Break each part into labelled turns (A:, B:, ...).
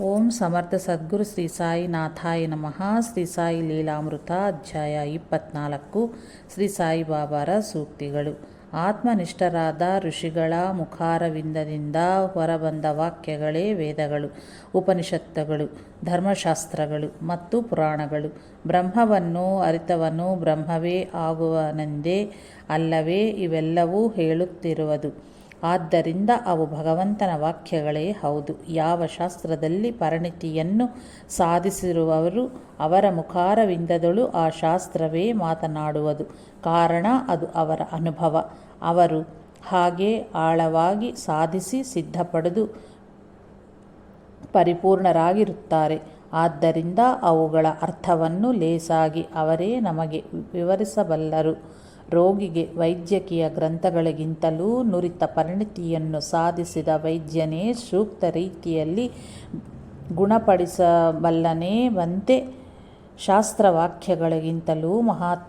A: ಓಂ ಸಮರ್ಥ ಸದ್ಗುರು ಶ್ರೀ ಸಾಯಿ ನಾಥಾಯ ನಮಃ. ಶ್ರೀ ಸಾಯಿ ಲೀಲಾಮೃತ ಅಧ್ಯಾಯ ಇಪ್ಪತ್ನಾಲ್ಕು. ಶ್ರೀ ಸಾಯಿಬಾಬಾರ ಸೂಕ್ತಿಗಳು. ಆತ್ಮನಿಷ್ಠರಾದ ಋಷಿಗಳ ಮುಖಾರವಿಂದದಿಂದ ಹೊರಬಂದ ವಾಕ್ಯಗಳೇ ವೇದಗಳು, ಉಪನಿಷತ್ತುಗಳು, ಧರ್ಮಶಾಸ್ತ್ರಗಳು ಮತ್ತು ಪುರಾಣಗಳು. ಬ್ರಹ್ಮವನ್ನು ಅರಿತವನು ಬ್ರಹ್ಮವೇ ಆಗುವನೆಂದೇ ಅಲ್ಲವೇ ಇವೆಲ್ಲವೂ ಹೇಳುತ್ತಿರುವುದು. ಆದ್ದರಿಂದ ಅವು ಭಗವಂತನ ವಾಕ್ಯಗಳೇ ಹೌದು. ಯಾವ ಶಾಸ್ತ್ರದಲ್ಲಿ ಪರಿಣಿತಿಯನ್ನು ಸಾಧಿಸಿರುವವರು ಅವರ ಮುಖಾರವಿಂದದಳು ಆ ಶಾಸ್ತ್ರವೇ ಮಾತನಾಡುವುದು. ಕಾರಣ ಅದು ಅವರ ಅನುಭವ. ಅವರು ಹಾಗೆ ಆಳವಾಗಿ ಸಾಧಿಸಿ ಸಿದ್ಧಪಡೆದು ಪರಿಪೂರ್ಣರಾಗಿರುತ್ತಾರೆ. ಆದ್ದರಿಂದ ಅವುಗಳ ಅರ್ಥವನ್ನು ಲೇಸಾಗಿ ಅವರೇ ನಮಗೆ ವಿವರಿಸಬಲ್ಲರು. ರೋಗಿಗೆ ವೈದ್ಯಕೀಯ ಗ್ರಂಥಗಳಿಗಿಂತಲೂ ನುರಿತ ಪರಿಣಿತಿಯನ್ನು ಸಾಧಿಸಿದ ವೈದ್ಯನೇ ಸೂಕ್ತ ರೀತಿಯಲ್ಲಿ ಗುಣಪಡಿಸಬಲ್ಲನೆಂಬಂತೆ ಶಾಸ್ತ್ರವಾಕ್ಯಗಳಿಗಿಂತಲೂ ಮಹಾತ್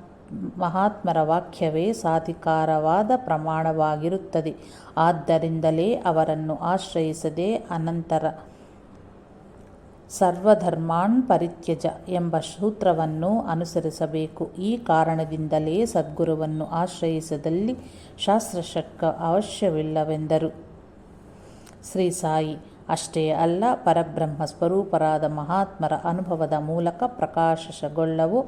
A: ಮಹಾತ್ಮರ ವಾಕ್ಯವೇ ಸಾಧಿಕಾರವಾದ ಪ್ರಮಾಣವಾಗಿರುತ್ತದೆ. ಆದ್ದರಿಂದಲೇ ಅವರನ್ನು ಆಶ್ರಯಿಸದೆ ಅನಂತರ ಸರ್ವಧರ್ಮಾನ್ ಪರಿತ್ಯಜ ಎಂಬ ಸೂತ್ರವನ್ನು ಅನುಸರಿಸಬೇಕು. ಈ ಕಾರಣದಿಂದಲೇ ಸದ್ಗುರುವನ್ನು ಆಶ್ರಯಿಸದಲ್ಲಿ ಶಾಸ್ತ್ರಶಕ್ಕ ಅವಶ್ಯವಿಲ್ಲವೆಂದರು. ಶ್ರೀ ಸಾಯಿ, ಅಷ್ಟೇ ಅಲ್ಲ, ಪರಬ್ರಹ್ಮ ಸ್ವರೂಪರಾದ ಮಹಾತ್ಮರ ಅನುಭವದ ಮೂಲಕ ಪ್ರಕಾಶಗೊಳ್ಳವು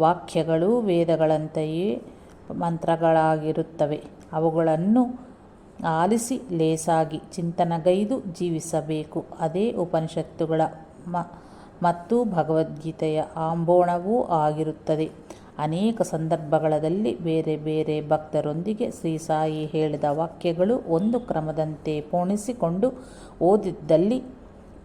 A: ವಾಕ್ಯಗಳು ವೇದಗಳಂತೆಯೇ ಮಂತ್ರಗಳಾಗಿರುತ್ತವೆ. ಅವುಗಳನ್ನು ಆಲಿಸಿ ಲೇಸಾಗಿ ಚಿಂತನಗೈದು ಜೀವಿಸಬೇಕು. ಅದೇ ಉಪನಿಷತ್ತುಗಳ ಮ, ಮತ್ತು ಭಗವದ್ಗೀತೆಯ ಆಂಬೋಣವೂ ಆಗಿರುತ್ತದೆ. ಅನೇಕ ಸಂದರ್ಭಗಳಲ್ಲಿ ಬೇರೆ ಬೇರೆ ಭಕ್ತರೊಂದಿಗೆ ಶ್ರೀ ಸಾಯಿ ಹೇಳಿದ ವಾಕ್ಯಗಳು ಒಂದು ಕ್ರಮದಂತೆ ಪೋಣಿಸಿಕೊಂಡು ಓದಿದ್ದಲ್ಲಿ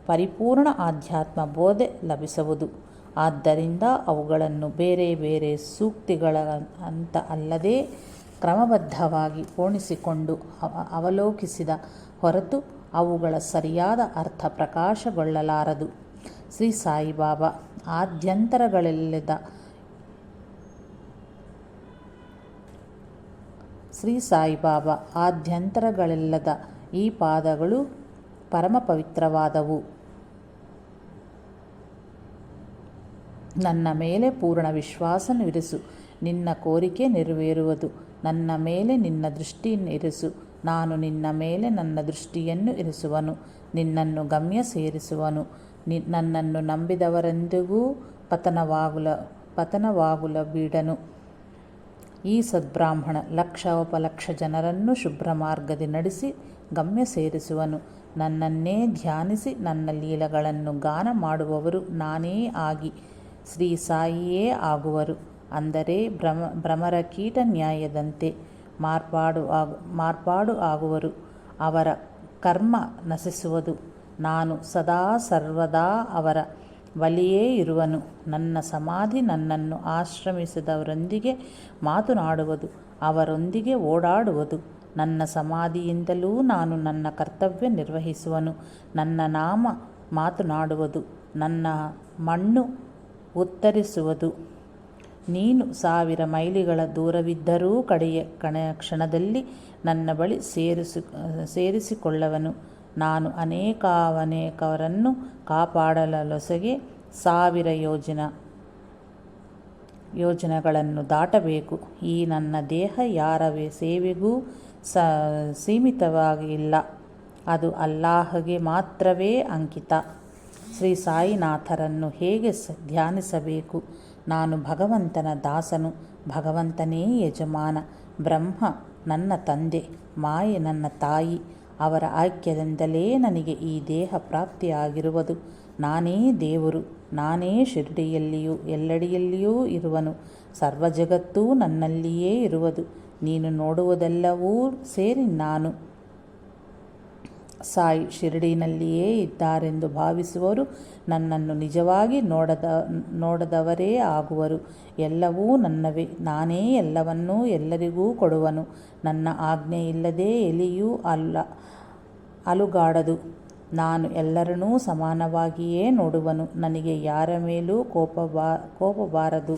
A: ಪರಿಪೂರ್ಣ ಆಧ್ಯಾತ್ಮ ಬೋಧೆ ಲಭಿಸುವುದು. ಆದ್ದರಿಂದ ಅವುಗಳನ್ನು ಬೇರೆ ಬೇರೆ ಸೂಕ್ತಿಗಳ ಅಂತ ಅಲ್ಲದೆ ಕ್ರಮಬದ್ಧವಾಗಿ ಪೋಣಿಸಿಕೊಂಡು ಅವಲೋಕಿಸಿದ ಹೊರತು ಅವುಗಳ ಸರಿಯಾದ ಅರ್ಥ ಪ್ರಕಾಶಗೊಳ್ಳಲಾರದು. ಶ್ರೀ ಸಾಯಿಬಾಬಾ ಆದ್ಯಂತರಗಳೆಲ್ಲದ ಶ್ರೀ ಸಾಯಿಬಾಬಾ ಆದ್ಯಂತರಗಳೆಲ್ಲದ ಈ ಪಾದಗಳು ಪರಮ ಪವಿತ್ರವಾದವು. ನನ್ನ ಮೇಲೆ ಪೂರ್ಣ ವಿಶ್ವಾಸವಿರಿಸು ನಿನ್ನ ಕೋರಿಕೆ ನೆರವೇರುವುದು. ನನ್ನ ಮೇಲೆ ನಿನ್ನ ದೃಷ್ಟಿಯನ್ನು ಇರಿಸು, ನಾನು ನಿನ್ನ ಮೇಲೆ ನನ್ನ ದೃಷ್ಟಿಯನ್ನು ಇರಿಸುವನು. ನಿನ್ನನ್ನು ಗಮ್ಯ ಸೇರಿಸುವನು. ನಿ ನನ್ನನ್ನು ನಂಬಿದವರೆಂದಿಗೂ ಪತನವಾಗುಲ ಪತನವಾಗುಲ ಬೀಡನು. ಈ ಸದ್ಬ್ರಾಹ್ಮಣ ಲಕ್ಷ ಉಪಲಕ್ಷ ಜನರನ್ನು ಶುಭ್ರ ಮಾರ್ಗದಿ ನಡೆಸಿ ಗಮ್ಯ ಸೇರಿಸುವನು. ನನ್ನನ್ನೇ ಧ್ಯಾನಿಸಿ ನನ್ನ ಲೀಲಗಳನ್ನು ಗಾನ ಮಾಡುವವರು ನಾನೇ ಆಗಿ ಶ್ರೀ ಸಾಯಿಯೇ ಆಗುವರು. ಅಂದರೆ ಭ್ರಮ ಭ್ರಮರ ಕೀಟ ನ್ಯಾಯದಂತೆ ಮಾರ್ಪಾಡು ಆಗು ಮಾರ್ಪಾಡು ಆಗುವರು. ಅವರ ಕರ್ಮ ನಶಿಸುವುದು. ನಾನು ಸದಾ ಸರ್ವದಾ ಅವರ ಬಲಿಯೇ ಇರುವನು. ನನ್ನ ಸಮಾಧಿ ನನ್ನನ್ನು ಆಶ್ರಮಿಸಿದವರೊಂದಿಗೆ ಮಾತನಾಡುವುದು, ಅವರೊಂದಿಗೆ ಓಡಾಡುವುದು. ನನ್ನ ಸಮಾಧಿಯಿಂದಲೂ ನಾನು ನನ್ನ ಕರ್ತವ್ಯ ನಿರ್ವಹಿಸುವನು. ನನ್ನ ನಾಮ ಮಾತನಾಡುವುದು, ನನ್ನ ಮಣ್ಣು ಉತ್ತರಿಸುವುದು. ನೀನು ಸಾವಿರ ಮೈಲಿಗಳ ದೂರವಿದ್ದರೂ ಕಡೆಯ ಕಣ ಕ್ಷಣದಲ್ಲಿ ನನ್ನ ಬಳಿ ಸೇರಿಸಿ, ಸೇರಿಸಿಕೊಳ್ಳವನು. ನಾನು ಅನೇಕ ಅನೇಕಾವನೇಕವರನ್ನು ಕಾಪಾಡಲೊಸಗೆ ಸಾವಿರ ಯೋಜನ, ಯೋಜನೆಗಳನ್ನು ದಾಟಬೇಕು. ಈ ನನ್ನ ದೇಹ ಯಾರ ಸೇವೆಗೂ ಸ, ಸೀಮಿತವಾಗಿಲ್ಲ. ಅದು ಅಲ್ಲಾಹಗೆ ಮಾತ್ರವೇ ಅಂಕಿತ. ಶ್ರೀ ಸಾಯಿನಾಥರನ್ನು ಹೇಗೆ ಧ್ಯಾನಿಸಬೇಕು? ನಾನು ಭಗವಂತನ ದಾಸನು, ಭಗವಂತನೇ ಯಜಮಾನ, ಬ್ರಹ್ಮ ನನ್ನ ತಂದೆ, ಮಾಯೆ ನನ್ನ ತಾಯಿ ಅವರ ಐಕ್ಯದಿಂದಲೇ ನನಗೆ ಈ ದೇಹ ಪ್ರಾಪ್ತಿಯಾಗಿರುವುದು. ನಾನೇ ದೇವರು, ನಾನೇ ಶಿರಡಿಯಲ್ಲಿಯೂ ಎಲ್ಲೆಡೆಯಲ್ಲಿಯೂ ಇರುವನು. ಸರ್ವ ಜಗತ್ತೂ ನನ್ನಲ್ಲಿಯೇ ಇರುವುದು. ನೀನು ನೋಡುವುದೆಲ್ಲವೂ ಸೇರಿ ನಾನು. ಸಾಯಿ ಶಿರಡಿನಲ್ಲಿಯೇ ಇದ್ದಾರೆಂದು ಭಾವಿಸುವರು. ನನ್ನನ್ನು ನಿಜವಾಗಿ ನೋಡದ, ನೋಡದವರೇ ಆಗುವರು. ಎಲ್ಲವೂ ನನ್ನವೇ. ನಾನೇ ಎಲ್ಲವನ್ನೂ ಎಲ್ಲರಿಗೂ ಕೊಡುವನು. ನನ್ನ ಆಜ್ಞೆ ಇಲ್ಲದೆ ಎಲಿಯೂ ಅಲ್ಲ, ಅಲುಗಾಡದು. ನಾನು ಎಲ್ಲರನ್ನೂ ಸಮಾನವಾಗಿಯೇ ನೋಡುವನು. ನನಗೆ ಯಾರ ಮೇಲೂ ಕೋಪ ಬಾ ಕೋಪ ಬಾರದು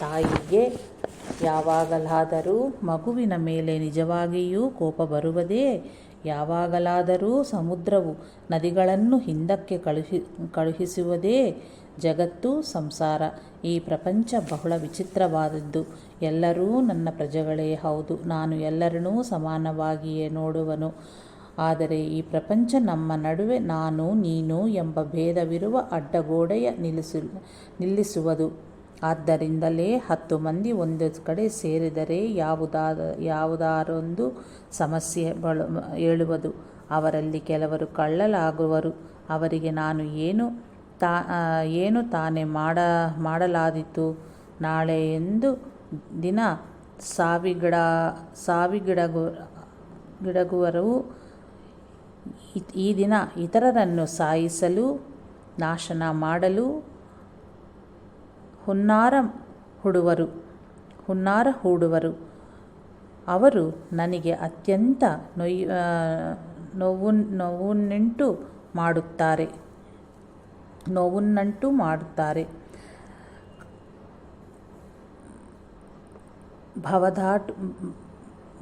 A: ತಾಯಿಗೆ ಯಾವಾಗಲಾದರೂ ಮಗುವಿನ ಮೇಲೆ ನಿಜವಾಗಿಯೂ ಕೋಪ ಬರುವುದೇ ಯಾವಾಗಲಾದರೂ ಸಮುದ್ರವು ನದಿಗಳನ್ನು ಹಿಂದಕ್ಕೆ ಕಳುಹಿ, ಕಳುಹಿಸುವುದೇ ಜಗತ್ತು ಸಂಸಾರ. ಈ ಪ್ರಪಂಚ ಬಹಳ ವಿಚಿತ್ರವಾದದ್ದು. ಎಲ್ಲರೂ ನನ್ನ ಪ್ರಜೆಗಳೇ, ಹೌದು, ನಾನು ಎಲ್ಲರನ್ನೂ ಸಮಾನವಾಗಿಯೇ ನೋಡುವನು. ಆದರೆ ಈ ಪ್ರಪಂಚ ನಮ್ಮ ನಡುವೆ ನಾನು, ನೀನು ಎಂಬ ಭೇದವಿರುವ ಅಡ್ಡಗೋಡೆಯ ನಿಲ್ಲಿಸು, ನಿಲ್ಲಿಸುವುದು. ಆದ್ದರಿಂದಲೇ ಹತ್ತು ಮಂದಿ ಒಂದು ಕಡೆ ಸೇರಿದರೆ ಯಾವುದಾದ, ಯಾವುದಾರೊಂದು ಸಮಸ್ಯೆ ಬಳು ಹೇಳುವುದು ಅವರಲ್ಲಿ ಕೆಲವರು ಕಳ್ಳಲಾಗುವರು. ಅವರಿಗೆ ನಾನು ಏನು ತಾ ಏನು ತಾನೇ ಮಾಡ, ಮಾಡಲಾದೀತು. ನಾಳೆ ಎಂದು ದಿನ ಸಾವಿಗಿಡ, ಸಾವಿಗಿಡಗು ಗಿಡಗುವರು ಈ ದಿನ ಇತರರನ್ನು ಸಾಯಿಸಲು, ನಾಶನ ಮಾಡಲು ಹುನ್ನಾರ ಹುಡುವರು, ಹುನ್ನಾರ ಹೂಡುವರು. ಅವರು ನನಗೆ ಅತ್ಯಂತ ನೊಯ್ ನೋವು, ನೋವುನ್ನುಂಟು ಮಾಡುತ್ತಾರೆ. ನೋವುನ್ನಂಟು ಮಾಡುತ್ತಾರೆ. ಭವದಾಟು,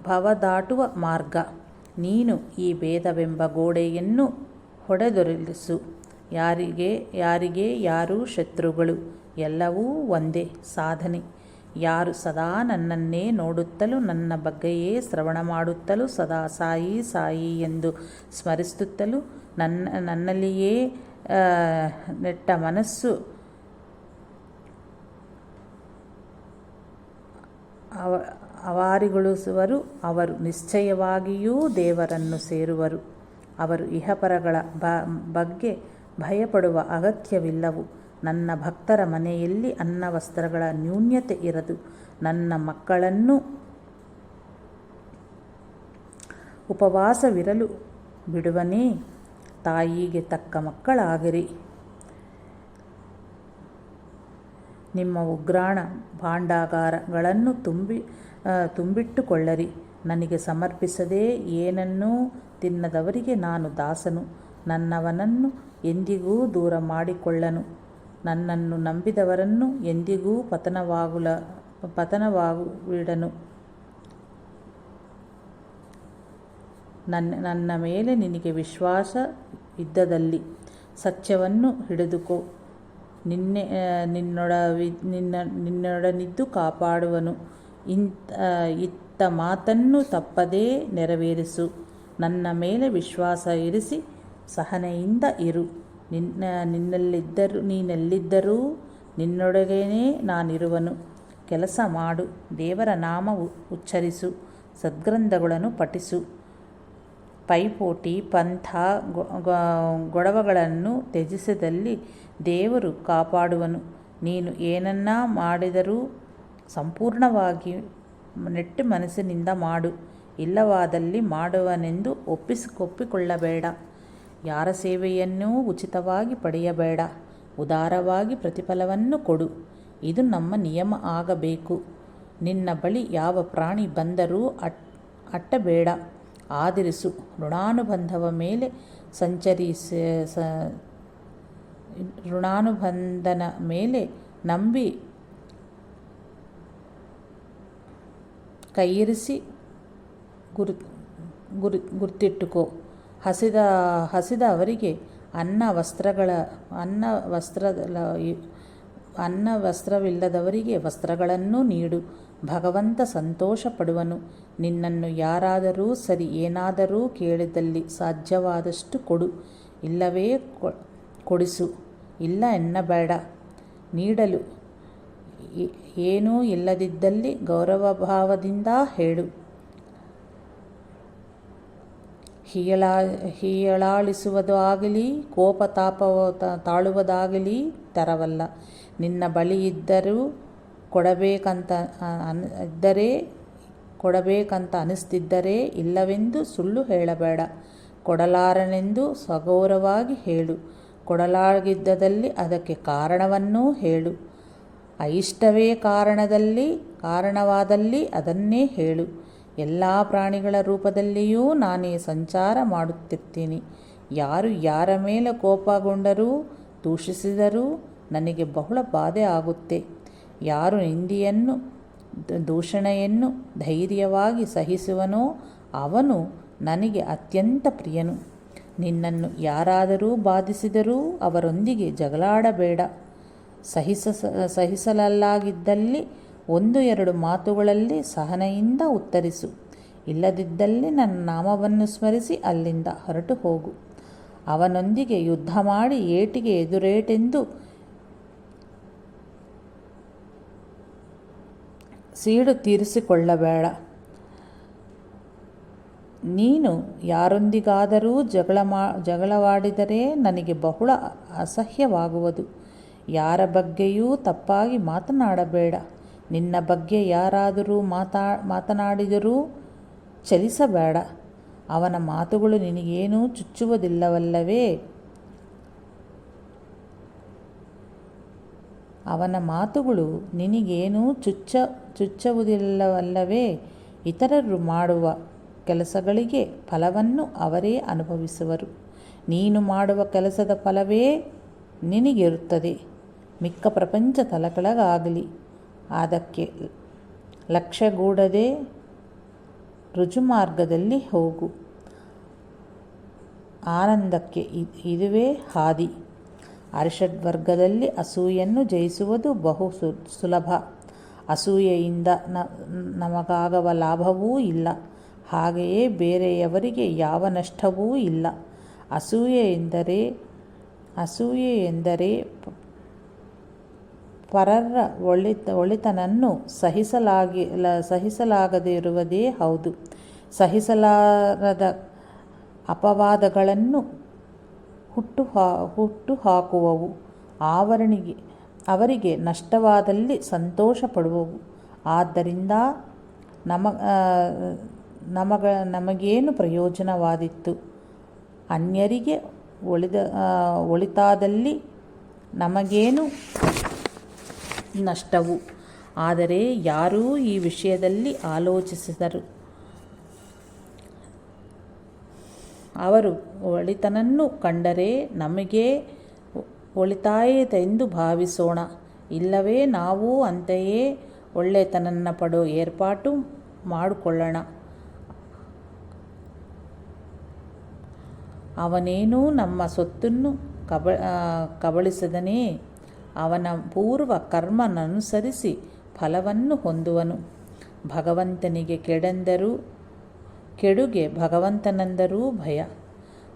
A: ಭವದಾಟುವ ಮಾರ್ಗ. ನೀನು ಈ ಭೇದವೆಂಬ ಗೋಡೆಯನ್ನು ಹೊಡೆದೊರಲಿಸು ಯಾರಿಗೆ ಯಾರಿಗೆ ಯಾರು ಶತ್ರುಗಳು? ಎಲ್ಲವೂ ಒಂದೇ ಸಾಧನೆ. ಯಾರು ಸದಾ ನನ್ನನ್ನೇ ನೋಡುತ್ತಲೂ ನನ್ನ ಬಗ್ಗೆಯೇ ಶ್ರವಣ ಮಾಡುತ್ತಲೂ ಸದಾ ಸಾಯಿ ಸಾಯಿ ಎಂದು ಸ್ಮರಿಸುತ್ತಲೂ ನನ್ನ, ನನ್ನಲ್ಲಿಯೇ ನೆಟ್ಟ ಮನಸ್ಸು ಅವ, ಅವಾರಿಗೊಳಿಸುವರು. ಅವರು ನಿಶ್ಚಯವಾಗಿಯೂ ದೇವರನ್ನು ಸೇರುವರು. ಅವರು ಇಹಪರಗಳ ಬಗ್ಗೆ ಭಯಪಡುವ ಅಗತ್ಯವಿಲ್ಲವು. ನನ್ನ ಭಕ್ತರ ಮನೆಯಲ್ಲಿ ಅನ್ನ ವಸ್ತ್ರಗಳ ನ್ಯೂನ್ಯತೆ ಇರದು. ನನ್ನ ಮಕ್ಕಳನ್ನು ಉಪವಾಸವಿರಲು ಬಿಡುವನೇ. ತಾಯಿಗೆ ತಕ್ಕ ಮಕ್ಕಳಾಗಿರಿ. ನಿಮ್ಮ ಉಗ್ರಾಣ ಭಾಂಡಾಗಾರಗಳನ್ನು ತುಂಬಿ ತುಂಬಿಟ್ಟುಕೊಳ್ಳರಿ. ನನಗೆ ಸಮರ್ಪಿಸದೆ ಏನನ್ನೂ ತಿನ್ನದವರಿಗೆ ನಾನು ದಾಸನು. ನನ್ನವನನ್ನು ಎಂದಿಗೂ ದೂರ ಮಾಡಿಕೊಳ್ಳನು. ನನ್ನನ್ನು ನಂಬಿದವರನ್ನು ಎಂದಿಗೂ ಪತನವಾಗುಲ ಪತನವಾಗುವಿಡನು ನನ್ನ ನನ್ನ ಮೇಲೆ ನಿನಗೆ ವಿಶ್ವಾಸ ಇದ್ದದಲ್ಲಿ ಸತ್ಯವನ್ನು ಹಿಡಿದುಕೋ. ನಿನ್ನೆ ನಿನ್ನೊಡವಿ, ನಿನ್ನ, ನಿನ್ನೊಡನಿದ್ದು ಕಾಪಾಡುವನು. ಇಂಥ ಇತ್ತ ಮಾತನ್ನು ತಪ್ಪದೇ ನೆರವೇರಿಸು. ನನ್ನ ಮೇಲೆ ವಿಶ್ವಾಸ ಇರಿಸಿ ಸಹನೆಯಿಂದ ಇರು. ನಿನ್ನ, ನಿನ್ನಲ್ಲಿದ್ದರೂ, ನೀನೆಲ್ಲಿದ್ದರೂ ನಿನ್ನೊಳಗೇನೇ ನಾನಿರುವನು. ಕೆಲಸ ಮಾಡು, ದೇವರ ನಾಮ ಉಚ್ಚರಿಸು, ಸದ್ಗ್ರಂಥಗಳನ್ನು ಪಠಿಸು. ಪೈಪೋಟಿ, ಪಂಥ ಗೊಡವಗಳನ್ನು ತ್ಯಜಿಸಿದಲ್ಲಿ ದೇವರು ಕಾಪಾಡುವನು. ನೀನು ಏನನ್ನ ಮಾಡಿದರೂ ಸಂಪೂರ್ಣವಾಗಿ ನೆಟ್ಟು ಮನಸ್ಸಿನಿಂದ ಮಾಡು. ಇಲ್ಲವಾದಲ್ಲಿ ಮಾಡುವನೆಂದು ಒಪ್ಪಿಸಿಕೊಪ್ಪಿಕೊಳ್ಳಬೇಡ ಯಾರ ಸೇವೆಯನ್ನೂ ಉಚಿತವಾಗಿ ಪಡೆಯಬೇಡ. ಉದಾರವಾಗಿ ಪ್ರತಿಫಲವನ್ನು ಕೊಡು. ಇದು ನಮ್ಮ ನಿಯಮ ಆಗಬೇಕು. ನಿನ್ನ ಬಳಿ ಯಾವ ಪ್ರಾಣಿ ಬಂದರೂ ಅಟ್, ಅಟ್ಟಬೇಡ. ಆಧರಿಸು. ಋಣಾನುಬಂಧವ ಮೇಲೆ ಸಂಚರಿಸ ಋಣಾನುಬಂಧನ ಮೇಲೆ ನಂಬಿ ಕೈಯಿರಿಸಿ ಗುರು ಗುರು, ಗುರ್ತಿಟ್ಟುಕೋ. ಹಸಿದ ಹಸಿದ ಅವರಿಗೆ ಅನ್ನ ವಸ್ತ್ರಗಳ, ಅನ್ನ ವಸ್ತ್ರ ಅನ್ನ ವಸ್ತ್ರವಿಲ್ಲದವರಿಗೆ ವಸ್ತ್ರಗಳನ್ನು ನೀಡು. ಭಗವಂತ ಸಂತೋಷ ಪಡುವನು ನಿನ್ನನ್ನು ಯಾರಾದರೂ ಸರಿ ಏನಾದರೂ ಕೇಳಿದಲ್ಲಿ ಸಾಧ್ಯವಾದಷ್ಟು ಕೊಡು. ಇಲ್ಲವೇ ಕೊಡಿಸು. ಇಲ್ಲ ಎನ್ನಬೇಡ. ನೀಡಲು. ಏನೂ ಇಲ್ಲದಿದ್ದಲ್ಲಿ ಗೌರವಭಾವದಿಂದ ಹೇಳು. ಹೀಯಳಾ ಹೀಯಳಾಳಿಸುವುದು ಆಗಲಿ ಕೋಪ ತಾಪ ತಾಳುವುದಾಗಲಿ ತರವಲ್ಲ. ನಿನ್ನ ಬಳಿ ಇದ್ದರೂ ಕೊಡಬೇಕಂತ ಅನ್, ಇದ್ದರೆ ಕೊಡಬೇಕಂತ ಅನಿಸ್ತಿದ್ದರೆ ಇಲ್ಲವೆಂದು ಸುಳ್ಳು ಹೇಳಬೇಡ. ಕೊಡಲಾರನೆಂದು ಸಗೌರವಾಗಿ ಹೇಳು. ಕೊಡಲಾಗಿದ್ದದಲ್ಲಿ ಅದಕ್ಕೆ ಕಾರಣವನ್ನೂ ಹೇಳು. ಐಷ್ಟವೇ ಕಾರಣದಲ್ಲಿ, ಕಾರಣವಾದಲ್ಲಿ ಅದನ್ನೇ ಹೇಳು. ಎಲ್ಲ ಪ್ರಾಣಿಗಳ ರೂಪದಲ್ಲಿಯೂ ನಾನೇ ಸಂಚಾರ ಮಾಡುತ್ತಿರ್ತೀನಿ. ಯಾರು ಯಾರ ಮೇಲೆ ಕೋಪಗೊಂಡರೂ ದೂಷಿಸಿದರೂ ನನಗೆ ಬಹಳ ಬಾಧೆ ಆಗುತ್ತೆ. ಯಾರು ನಿಂದಿಯನ್ನು, ದೂಷಣೆಯನ್ನು ಧೈರ್ಯವಾಗಿ ಸಹಿಸುವನೋ ಅವನು ನನಗೆ ಅತ್ಯಂತ ಪ್ರಿಯನು. ನಿನ್ನನ್ನು ಯಾರಾದರೂ ಬಾಧಿಸಿದರೂ ಅವರೊಂದಿಗೆ ಜಗಳಾಡಬೇಡ. ಸಹಿಸ, ಸಹಿಸಲಲ್ಲಾಗಿದ್ದಲ್ಲಿ ಒಂದು ಎರಡು ಮಾತುಗಳಲ್ಲಿ ಸಹನೆಯಿಂದ ಉತ್ತರಿಸು. ಇಲ್ಲದಿದ್ದಲ್ಲಿ ನನ್ನ ನಾಮವನ್ನು ಸ್ಮರಿಸಿ ಅಲ್ಲಿಂದ ಹೊರಟು ಹೋಗು. ಅವನೊಂದಿಗೆ ಯುದ್ಧ ಮಾಡಿ ಏಟಿಗೆ ಎದುರೇಟೆಂದು ಸೀಡು ತೀರಿಸಿಕೊಳ್ಳಬೇಡ. ನೀನು ಯಾರೊಂದಿಗಾದರೂ ಜಗಳ ಮಾ, ಜಗಳವಾಡಿದರೆ ನನಗೆ ಬಹಳ ಅಸಹ್ಯವಾಗುವುದು. ಯಾರ ಬಗ್ಗೆಯೂ ತಪ್ಪಾಗಿ ಮಾತನಾಡಬೇಡ. ನಿನ್ನ ಬಗ್ಗೆ ಯಾರಾದರೂ ಮಾತಾ, ಮಾತನಾಡಿದರೂ ಚಲಿಸಬೇಡ. ಅವನ ಮಾತುಗಳು ನಿನಗೇನೂ ಚುಚ್ಚುವುದಿಲ್ಲವಲ್ಲವೇ? ಅವನ ಮಾತುಗಳು ನಿನಗೇನೂ ಚುಚ್ಚ, ಚುಚ್ಚುವುದಿಲ್ಲವಲ್ಲವೇ? ಇತರರು ಮಾಡುವ ಕೆಲಸಗಳಿಗೆ ಫಲವನ್ನು ಅವರೇ ಅನುಭವಿಸುವರು. ನೀನು ಮಾಡುವ ಕೆಲಸದ ಫಲವೇ ನಿನಗಿರುತ್ತದೆ. ಮಿಕ್ಕ ಪ್ರಪಂಚ ತಲಕೆಳಗಾಗಲಿ. ಅದಕ್ಕೆ ಲಕ್ಷ್ಯಗೂಡದೆ ರುಜುಮಾರ್ಗದಲ್ಲಿ ಹೋಗು. ಆನಂದಕ್ಕೆ ಇದುವೇ ಹಾದಿ. ಅರಿಷಡ್ವರ್ಗದಲ್ಲಿ ಅಸೂಯನ್ನು ಜಯಿಸುವುದು ಬಹು ಸು, ಸುಲಭ. ಅಸೂಯೆಯಿಂದ ನಮಗಾಗವ ಲಾಭವೂ ಇಲ್ಲ. ಹಾಗೆಯೇ ಬೇರೆಯವರಿಗೆ ಯಾವ ನಷ್ಟವೂ ಇಲ್ಲ. ಅಸೂಯೆ ಎಂದರೆ ಅಸೂಯೆ ಎಂದರೆ ಪರರ ಒಳಿತ ಒಳಿತನನ್ನು ಸಹಿಸಲಾಗಿ ಸಹಿಸಲಾಗದಿರುವುದೇ ಹೌದು. ಸಹಿಸಲಾರದ ಅಪವಾದಗಳನ್ನು ಹುಟ್ಟು ಹುಟ್ಟು ಹಾಕುವವು. ಆವರಣಿಗೆ, ಅವರಿಗೆ ನಷ್ಟವಾದಲ್ಲಿ ಸಂತೋಷ ಪಡುವವು ಆದ್ದರಿಂದ ನಮ ನಮಗ, ನಮಗೇನು ಪ್ರಯೋಜನವಾದಿತ್ತು ಅನ್ಯರಿಗೆ ಒಳಿದ ಒಳಿತಾದಲ್ಲಿ ನಮಗೇನು ನಷ್ಟವು. ಆದರೆ ಯಾರೂ ಈ ವಿಷಯದಲ್ಲಿ ಆಲೋಚಿಸಿದರು. ಅವರು ಒಳಿತನನ್ನು ಕಂಡರೆ ನಮಗೆ ಒಳಿತಾಯಿತೆಂದು ಭಾವಿಸೋಣ. ಇಲ್ಲವೇ ನಾವು ಅಂತೆಯೇ ಒಳ್ಳೆತನನ್ನ ಪಡೋ ಏರ್ಪಾಟು ಮಾಡಿಕೊಳ್ಳೋಣ. ಅವನೇನೂ ನಮ್ಮ ಸೊತ್ತನ್ನು ಕಬ ಕಬಳಿಸದನೇ ಅವನ ಪೂರ್ವ ಕರ್ಮನನುಸರಿಸಿ ಫಲವನ್ನು ಹೊಂದುವನು. ಭಗವಂತನಿಗೆ ಕೆಡೆಂದರೂ, ಕೆಡುಗೆ ಭಗವಂತನೆಂದರೂ ಭಯ.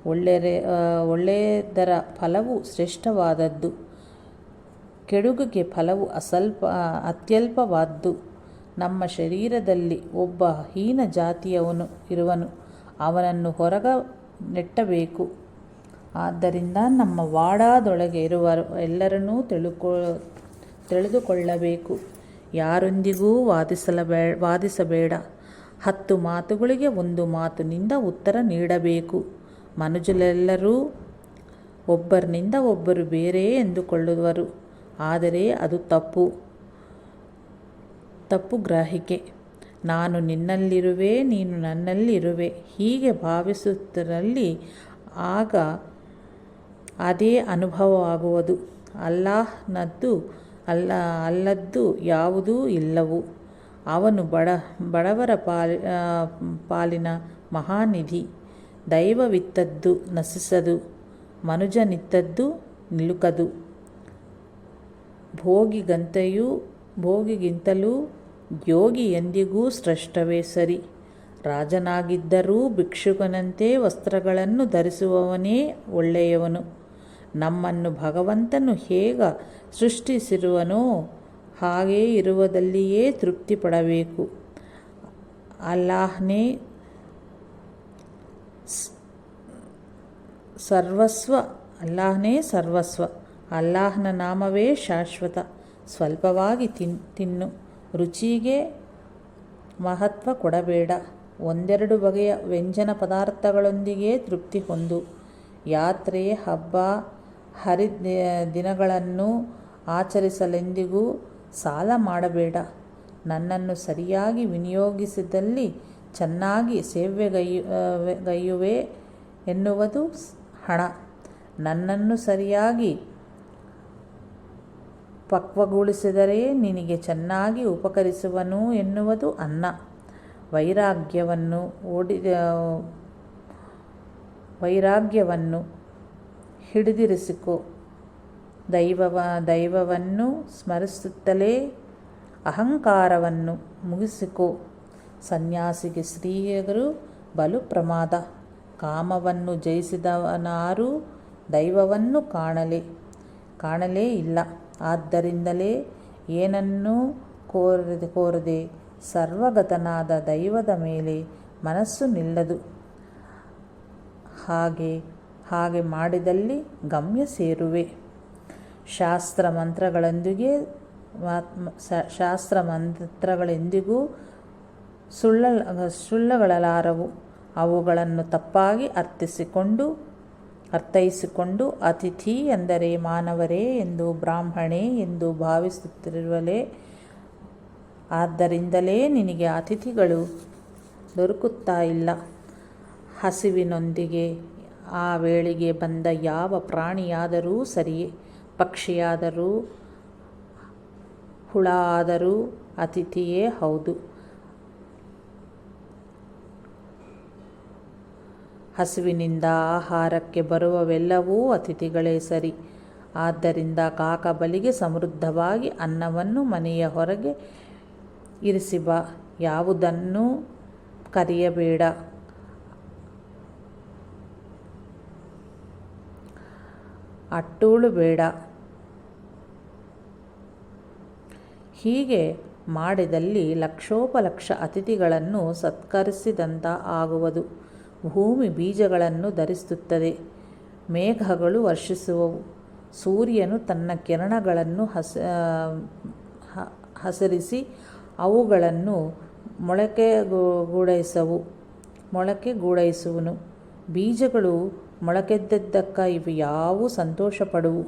A: ಒಳ್ಳೆಯ ಒಳ್ಳೆಯದರ ಫಲವು ಶ್ರೇಷ್ಠವಾದದ್ದು. ಕೆಡುಗಿಗೆ ಫಲವು ಅಸಲ್ಪ, ಅತ್ಯಲ್ಪವಾದ್ದು. ನಮ್ಮ ಶರೀರದಲ್ಲಿ ಒಬ್ಬ ಹೀನ ಜಾತಿಯವನು ಇರುವನು. ಅವನನ್ನು ಹೊರಗ ನೆಟ್ಟಬೇಕು. ಆದ್ದರಿಂದ ನಮ್ಮ ವಾಡಾದೊಳಗೆ ಇರುವ ಎಲ್ಲರನ್ನೂ ತಿಳುಕೊ, ತಿಳಿದುಕೊಳ್ಳಬೇಕು. ಯಾರೊಂದಿಗೂ ವಾದಿಸಲಬೇ, ವಾದಿಸಬೇಡ. ಹತ್ತು ಮಾತುಗಳಿಗೆ ಒಂದು ಮಾತಿನಿಂದ ಉತ್ತರ ನೀಡಬೇಕು. ಮನುಜರೆಲ್ಲರೂ ಒಬ್ಬರಿನಿಂದ ಒಬ್ಬರು ಬೇರೆ ಎಂದುಕೊಳ್ಳುವರು. ಆದರೆ ಅದು ತಪ್ಪು. ತಪ್ಪು ಗ್ರಹಿಕೆ. ನಾನು ನಿನ್ನಲ್ಲಿರುವೆ, ನೀನು ನನ್ನಲ್ಲಿರುವೆ. ಹೀಗೆ ಭಾವಿಸುತ್ತರಲ್ಲಿ ಆಗ ಅದೇ ಅನುಭವವಾಗುವುದು. ಅಲ್ಲಾಹ್ನದ್ದು ಅಲ್ಲ, ಅಲ್ಲದ್ದು ಯಾವುದೂ ಇಲ್ಲವು. ಅವನು ಬಡ, ಬಡವರ ಪಾಲಿ ಪಾಲಿನ ಮಹಾನಿಧಿ. ದೈವವಿತ್ತದ್ದು ನಶಿಸದು, ಮನುಜನಿತ್ತದ್ದು ನಿಲುಕದು. ಭೋಗಿಗಂತೆಯೂ, ಭೋಗಿಗಿಂತಲೂ ಯೋಗಿ ಎಂದಿಗೂ ಶ್ರೇಷ್ಠವೇ ಸರಿ. ರಾಜನಾಗಿದ್ದರೂ ಭಿಕ್ಷುಕನಂತೆ ವಸ್ತ್ರಗಳನ್ನು ಧರಿಸುವವನೇ ಒಳ್ಳೆಯವನು. ನಮ್ಮನ್ನು ಭಗವಂತನು ಹೇಗ ಸೃಷ್ಟಿಸಿರುವನೋ ಹಾಗೇ ಇರುವುದಲ್ಲಿಯೇ ತೃಪ್ತಿ ಪಡಬೇಕು ಅಲ್ಲಾಹ್ನೇ, ಸರ್ವಸ್ವ ಅಲ್ಲಾಹ್ನೇ ಸರ್ವಸ್ವ, ಅಲ್ಲಾಹ್ನ ನಾಮವೇ ಶಾಶ್ವತ, ಸ್ವಲ್ಪವಾಗಿ ತಿನ್, ತಿನ್ನು, ರುಚಿಗೆ ಮಹತ್ವ ಕೊಡಬೇಡ. ಒಂದೆರಡು ಬಗೆಯ ವ್ಯಂಜನ ಪದಾರ್ಥಗಳೊಂದಿಗೆ ತೃಪ್ತಿ ಹೊಂದು, ಯಾತ್ರೆ, ಹಬ್ಬ ಹರಿ ದಿನಗಳನ್ನು ಆಚರಿಸಲೆಂದಿಗೂ ಸಾಲ ಮಾಡಬೇಡ. ನನ್ನನ್ನು ಸರಿಯಾಗಿ ವಿನಿಯೋಗಿಸಿದಲ್ಲಿ ಚೆನ್ನಾಗಿ ಸೇವೆಗೈಯುವೆ ಗೈಯುವೆ ಎನ್ನುವುದು ಹಣ. ನನ್ನನ್ನು ಸರಿಯಾಗಿ ಪಕ್ವಗೊಳಿಸಿದರೆ ನಿನಗೆ ಚೆನ್ನಾಗಿ ಉಪಕರಿಸುವನು ಎನ್ನುವುದು ಅನ್ನ. ವೈರಾಗ್ಯವನ್ನು ಓಡಿ, ವೈರಾಗ್ಯವನ್ನು ಹಿಡಿದಿರಿಸಿಕೊ. ದೈವವ, ದೈವವನ್ನು ಸ್ಮರಿಸುತ್ತಲೇ ಅಹಂಕಾರವನ್ನು ಮುಗಿಸಿಕೊ. ಸನ್ಯಾಸಿಗೆ ಸ್ತ್ರೀಯರು ಬಲು ಪ್ರಮಾದ ಕಾಮವನ್ನು ಜಯಿಸಿದವನಾರು ದೈವವನ್ನು ಕಾಣಲೇ. ಕಾಣಲೇ ಇಲ್ಲ. ಆದ್ದರಿಂದಲೇ ಏನನ್ನೂ ಕೋರದೆ ಕೋರದೆ ಸರ್ವಗತನಾದ ದೈವದ ಮೇಲೆ ಮನಸ್ಸು ನಿಲ್ಲದು. ಹಾಗೆ ಹಾಗೆ ಮಾಡಿದಲ್ಲಿ ಗಮ್ಯ ಸೇರುವೆ. ಶಾಸ್ತ್ರ ಮಂತ್ರಗಳೊಂದಿಗೆ ಶಾಸ್ತ್ರ ಮಂತ್ರಗಳೆಂದಿಗೂ ಸುಳ್ಳ ಸುಳ್ಳಗಳಲಾರವು. ಅವುಗಳನ್ನು ತಪ್ಪಾಗಿ ಅರ್ಥಿಸಿಕೊಂಡು, ಅರ್ಥೈಸಿಕೊಂಡು ಅತಿಥಿ ಎಂದರೆ ಮಾನವರೇ ಎಂದು ಬ್ರಾಹ್ಮಣೇ ಎಂದು ಭಾವಿಸುತ್ತಿರುವಲೇ, ಆದ್ದರಿಂದಲೇ ನಿನಗೆ ಅತಿಥಿಗಳು ದೊರಕುತ್ತಾ ಇಲ್ಲ. ಹಸಿವಿನೊಂದಿಗೆ ಆ ವೇಳೆಗೆ ಬಂದ ಯಾವ ಪ್ರಾಣಿಯಾದರೂ ಸರಿಯೇ ಪಕ್ಷಿಯಾದರೂ ಹುಳ ಆದರೂ ಅತಿಥಿಯೇ ಹೌದು. ಹಸುವಿನಿಂದ ಆಹಾರಕ್ಕೆ ಬರುವವೆಲ್ಲವೂ ಅತಿಥಿಗಳೇ ಸರಿ. ಆದ್ದರಿಂದ ಕಾಕ ಬಲಿಗೆ ಸಮೃದ್ಧವಾಗಿ ಅನ್ನವನ್ನು ಮನೆಯ ಹೊರಗೆ ಇರಿಸಿ ಬಾ. ಯಾವುದನ್ನು ಕರೆಯಬೇಡ. ಅಟ್ಟೂಳು ಬೇಡ. ಹೀಗೆ ಮಾಡಿದಲ್ಲಿ ಲಕ್ಷೋಪಲಕ್ಷ ಅತಿಥಿಗಳನ್ನು ಸತ್ಕರಿಸಿದಂತ ಆಗುವುದು. ಭೂಮಿ ಬೀಜಗಳನ್ನು ಧರಿಸುತ್ತದೆ. ಮೇಘಗಳು ವರ್ಷಿಸುವವು. ಸೂರ್ಯನು ತನ್ನ ಕಿರಣಗಳನ್ನು ಹಸ ಹಸರಿಸಿ ಅವುಗಳನ್ನು ಮೊಳಕೆಗೂಡೈಸವು, ಮೊಳಕೆಗೂಡೈಸುವನು. ಬೀಜಗಳು ಮೊಳಕೆದ್ದದ್ದಕ್ಕ ಇವು ಯಾವೂ ಸಂತೋಷಪಡುವು.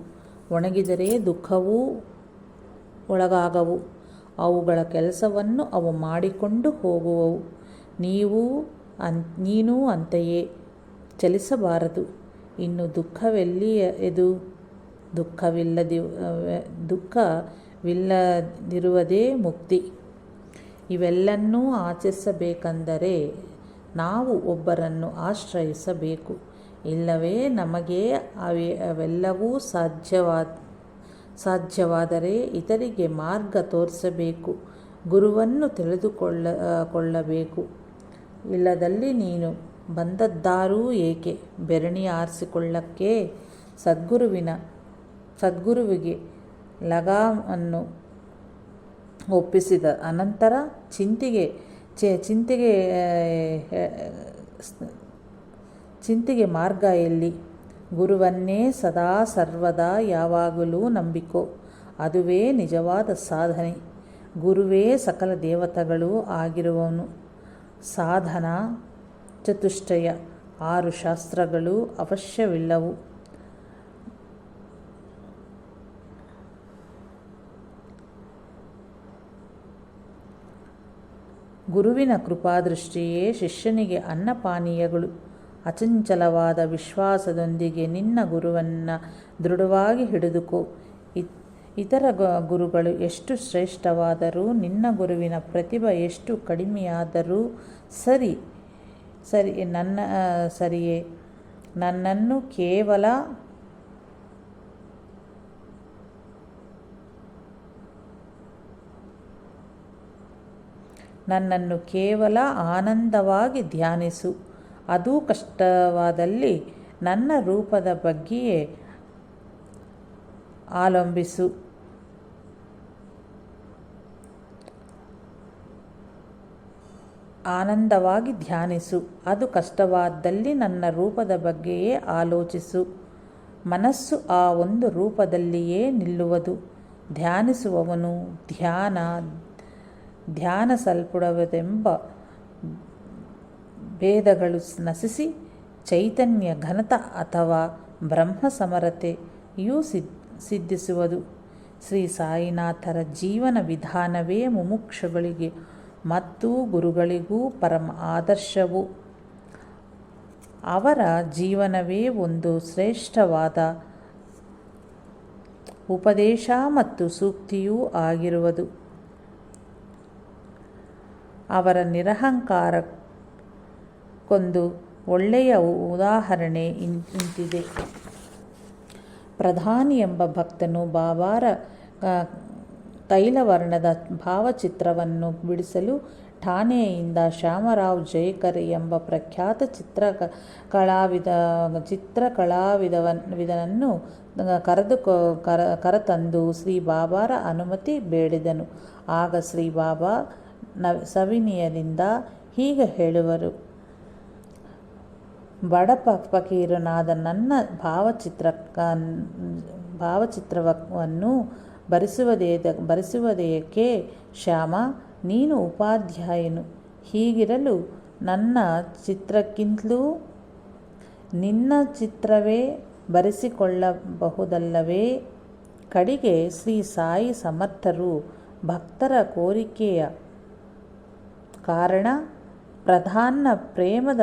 A: ಒಣಗಿದರೆ ದುಃಖವೂ ಒಳಗಾಗವು. ಅವುಗಳ ಕೆಲಸವನ್ನು ಅವು ಮಾಡಿಕೊಂಡು ಹೋಗುವವು. ನೀವು ಅನ್ ನೀನೂ ಅಂತೆಯೇ ಚಲಿಸಬಾರದು. ಇನ್ನು ದುಃಖವೆಲ್ಲಿ ಎದು? ದುಃಖವಿಲ್ಲದಿ ದುಃಖವಿಲ್ಲದಿರುವುದೇ ಮುಕ್ತಿ. ಇವೆಲ್ಲನ್ನೂ ಆಚರಿಸಬೇಕೆಂದರೆ ನಾವು ಒಬ್ಬರನ್ನು ಆಶ್ರಯಿಸಬೇಕು. ಇಲ್ಲವೇ ನಮಗೆ ಅವೆ, ಅವೆಲ್ಲವೂ ಸಾಧ್ಯವಾದ, ಸಾಧ್ಯವಾದರೆ ಇತರಿಗೆ ಮಾರ್ಗ ತೋರಿಸಬೇಕು, ಗುರುವನ್ನು ತಿಳಿದುಕೊಳ್ಳ ಕೊಳ್ಳಬೇಕು. ಇಲ್ಲದಲ್ಲಿ ನೀನು ಬಂದದ್ದಾರೂ ಏಕೆ? ಬೆರಣಿ ಆರಿಸಿಕೊಳ್ಳಕ್ಕೆ ಸದ್ಗುರುವಿನ, ಸದ್ಗುರುವಿಗೆ ಲಗಾಮನ್ನು ಒಪ್ಪಿಸಿದ ಅನಂತರ ಚಿಂತೆಗೆ ಚಿಂತೆಗೆ ಚಿಂತೆಗೆ ಮಾರ್ಗ ಎಲ್ಲಿ? ಗುರುವನ್ನೇ ಸದಾ ಸರ್ವದಾ ಯಾವಾಗಲೂ ನಂಬಿಕೋ. ಅದುವೇ ನಿಜವಾದ ಸಾಧನೆ. ಗುರುವೇ ಸಕಲ ದೇವತೆಗಳು ಆಗಿರುವವನು. ಸಾಧನ, ಚತುಷ್ಟಯ, ಆರು ಶಾಸ್ತ್ರಗಳು ಅವಶ್ಯವಿಲ್ಲವು. ಗುರುವಿನ ಕೃಪಾದೃಷ್ಟಿಯೇ ಶಿಷ್ಯನಿಗೆ ಅನ್ನಪಾನೀಯಗಳು. ಅಚಂಚಲವಾದ ವಿಶ್ವಾಸದೊಂದಿಗೆ ನಿನ್ನ ಗುರುವನ್ನು ದೃಢವಾಗಿ ಹಿಡಿದುಕೋ. ಇತರ ಗುರುಗಳು ಎಷ್ಟು ಶ್ರೇಷ್ಠವಾದರೂ, ನಿನ್ನ ಗುರುವಿನ ಪ್ರತಿಭೆ ಎಷ್ಟು ಕಡಿಮೆಯಾದರೂ ಸರಿ ಸರಿ, ನನ್ನ ಸರಿಯೇ. ನನ್ನನ್ನು ಕೇವಲ ನನ್ನನ್ನು ಕೇವಲ ಆನಂದವಾಗಿ ಧ್ಯಾನಿಸು. ಅದೂ ಕಷ್ಟವಾದಲ್ಲಿ ನನ್ನ ರೂಪದ ಬಗ್ಗೆಯೇ ಆಲಂಬಿಸು. ಆನಂದವಾಗಿ ಧ್ಯಾನಿಸು. ಅದು ಕಷ್ಟವಾದಲ್ಲಿ ನನ್ನ ರೂಪದ ಬಗ್ಗೆಯೇ ಆಲೋಚಿಸು. ಮನಸ್ಸು ಆ ಒಂದು ರೂಪದಲ್ಲಿಯೇ ನಿಲ್ಲುವುದು. ಧ್ಯಾನಿಸುವವನು ಧ್ಯಾನ, ಧ್ಯಾನಿಸಲ್ಪಡುವುದೆಂಬ ಭೇದಗಳು ನಶಿಸಿ ಚೈತನ್ಯ ಘನತ ಅಥವಾ ಬ್ರಹ್ಮ ಸಮರತೆಯು ಸಿದ್, ಸಿದ್ಧಿಸುವುದು. ಶ್ರೀ ಸಾಯಿನಾಥರ ಜೀವನ ವಿಧಾನವೇ ಮುಮುಕ್ಷುಗಳಿಗೆ ಮತ್ತು ಗುರುಗಳಿಗೂ ಪರಮ ಆದರ್ಶವು. ಅವರ ಜೀವನವೇ ಒಂದು ಶ್ರೇಷ್ಠವಾದ ಉಪದೇಶ ಮತ್ತು ಸೂಕ್ತಿಯೂ ಆಗಿರುವುದು. ಅವರ ನಿರಹಂಕಾರಕ್ಕೊಂದು ಒಳ್ಳೆಯ ಉದಾಹರಣೆ ಇಂತಿದೆ. ಪ್ರಧಾನಿ ಎಂಬ ಭಕ್ತನು ಬಾಬಾರ ತೈಲವರ್ಣದ ಭಾವಚಿತ್ರವನ್ನು ಬಿಡಿಸಲು ಠಾಣೆಯಿಂದ ಶ್ಯಾಮರಾವ್ ಜಯಕರ್ ಎಂಬ ಪ್ರಖ್ಯಾತ ಚಿತ್ರ ಕಲಾವಿದ, ಚಿತ್ರ ಕಲಾವಿದವನ್ ಕರೆದು ಕರ, ಕರತಂದು ಶ್ರೀ ಬಾಬಾರ ಅನುಮತಿ ಬೇಡಿದನು. ಆಗ ಶ್ರೀ ಬಾಬಾ ನ ಸವಿನಿಯರಿಂದ ಹೀಗೆ ಹೇಳುವರು. ಬಡ ಫಕೀರನಾದ ನನ್ನ ಭಾವಚಿತ್ರ ಭಾವಚಿತ್ರವನ್ನು ಬರೆಸುವುದೇ ಬರೆಸುವುದೇಕೆ ಶ್ಯಾಮ, ನೀನು ಉಪಾಧ್ಯಾಯನು. ಹೀಗಿರಲು ನನ್ನ ಚಿತ್ರಕ್ಕಿಂತಲೂ ನಿನ್ನ ಚಿತ್ರವೇ ಬರೆಸಿಕೊಳ್ಳಬಹುದಲ್ಲವೇ ಕಡಿಗೆ ಶ್ರೀ ಸಾಯಿ ಸಮರ್ಥರು ಭಕ್ತರ ಕೋರಿಕೆಯ ಕಾರಣ ಪ್ರಧಾನ ಪ್ರೇಮದ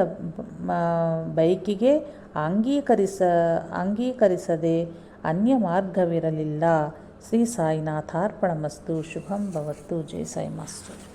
A: ಬೈಕಿಗೆ ಅಂಗೀಕರಿಸ ಅಂಗೀಕರಿಸದೆ ಅನ್ಯ ಮಾರ್ಗವಿರಲಿಲ್ಲ. ಶ್ರೀ ಸಾಯಿನಾಥಾರ್ಪಣಮಸ್ತು. ಶುಭಂ ಭವತ್ತು. ಜೈ ಸಾಯಿ ಮಾಸ್ಟರ್